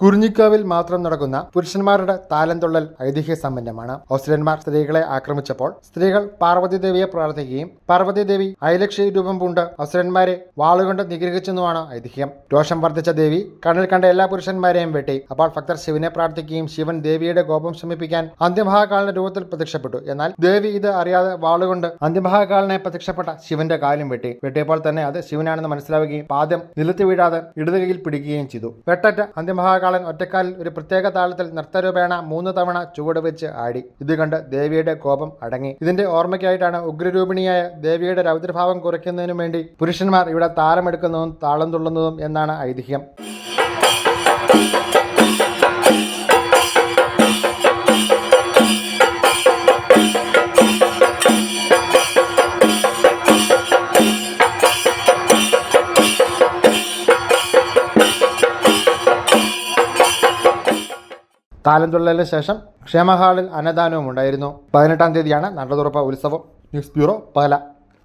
കുറിഞ്ഞിക്കാവിൽ മാത്രം നടക്കുന്ന പുരുഷന്മാരുടെ താലന്തുള്ളൽ ഐതിഹ്യ സമ്പന്നമാണ് ഓസ്ട്രേലിയന്മാർ സ്ത്രീകളെ ആക്രമിച്ചപ്പോൾ സ്ത്രീകൾ പാർവതി ദേവിയെ പ്രാർത്ഥിക്കുകയും പാർവതി ദേവി ഐലക്ഷി രൂപം പൂണ്ട് ഓസ്ട്രേലിയന്മാരെ വാളുകൊണ്ട് നിഗ്രഹിച്ചെന്നുമാണ് ഐതിഹ്യം. രോഷം വർദ്ധിച്ച ദേവി കണ്ണിൽ കണ്ട എല്ലാ പുരുഷന്മാരെയും വെട്ടി. അപ്പോൾ ഭക്തർ ശിവനെ പ്രാർത്ഥിക്കുകയും ശിവൻ ദേവിയുടെ കോപം ശമിപ്പിക്കാൻ അന്ത്യമഹാകാലിന്റെ രൂപത്തിൽ പ്രത്യക്ഷപ്പെട്ടു. എന്നാൽ ദേവി ഇത് അറിയാതെ വാളുകൊണ്ട് അന്ത്യമഹാകാലിനെ പ്രത്യക്ഷപ്പെട്ട ശിവന്റെ കാലും വെട്ടി. വെട്ടിയപ്പോൾ തന്നെ അത് ശിവനാണെന്ന് മനസ്സിലാവുകയും പാദം നിലത്ത് വീഴാതെ ഇടതുകയിൽ പിടിക്കുകയും ചെയ്തു. വെട്ടറ്റ അന്ത്യമഹാകാലൻ ഒറ്റക്കാലിൽ ഒരു പ്രത്യേക താളത്തിൽ നൃത്തരൂപേണ മൂന്ന് തവണ ചുവട് വെച്ച് ആടി. ഇത് കണ്ട് ദേവിയുടെ കോപം അടങ്ങി. ഇതിന്റെ ഓർമ്മയ്ക്കായിട്ടാണ് ഉഗ്രരൂപിണിയായ ദേവിയുടെ രൗദ്രഭാവം കുറയ്ക്കുന്നതിനു വേണ്ടി പുരുഷന്മാർ ഇവിടെ താളമെടുക്കുന്നതും താളം തുള്ളുന്നതും എന്നാണ് ഐതിഹ്യം. താലന്തുള്ളലിന് ശേഷം ക്ഷേമഹാളിൽ അന്നദാനവും ഉണ്ടായിരുന്നു. പതിനെട്ടാം തീയതിയാണ് നടതുറപ്പ ഉത്സവം. News bureau Pala.